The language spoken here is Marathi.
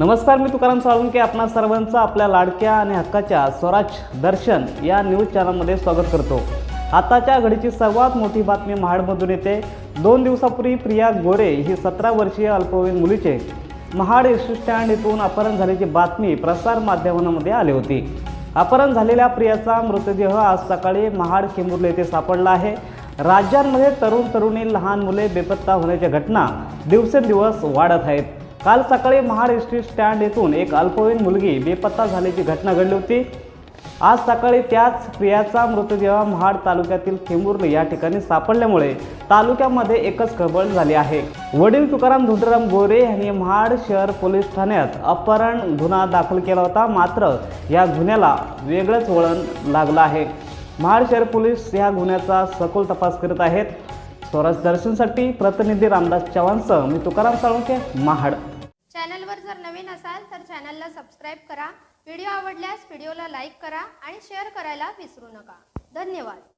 नमस्कार मी तुकाराम साळुंके. आपणा सर्वांचं आपल्या लाडक्या आणि हक्काच्या स्वराज दर्शन या न्यूज चॅनलमध्ये स्वागत करतो. आताच्या घडीची सर्वात मोठी बातमी महाडमधून येते. दोन दिवसापूर्वी प्रिया गोरे ही सतरा वर्षीय अल्पवयीन मुलीचे महाड स्टँड येथून अपहरण झाल्याची बातमी प्रसार माध्यमांमध्ये आली होती. अपहरण झालेल्या प्रियाचा मृतदेह आज सकाळी महाड केंबुर्ले येथे सापडला आहे. राज्यांमध्ये तरुण तरुणी लहान मुले बेपत्ता होण्याच्या घटना दिवसेंदिवस वाढत आहेत. काल सकाळी महाड एस टी स्टँड येथून एक अल्पवयीन मुलगी बेपत्ता झाल्याची घटना घडली होती. आज सकाळी त्याच प्रियाचा मृतदेह महाड तालुक्यातील खेंबुर्ले या ठिकाणी सापडल्यामुळे तालुक्यामध्ये एकच खळबळ झाली आहे. वडील तुकाराम धुंडराम गोरे यांनी महाड शहर पोलीस ठाण्यात अपहरण गुन्हा दाखल केला होता. मात्र या गुन्ह्याला वेगळंच वळण लागलं आहे. महाड शहर पोलीस या गुन्ह्याचा सखोल तपास करत आहेत. स्वराज दर्शनसाठी प्रतिनिधी रामदास चव्हाणसह मी तुकाराम साळुंके महाड. चॅनलवर जर नवीन असाल तर चॅनलला सबस्क्राईब करा. व्हिडिओ आवडल्यास व्हिडिओला लाईक करा आणि शेअर करायला विसरू नका. धन्यवाद.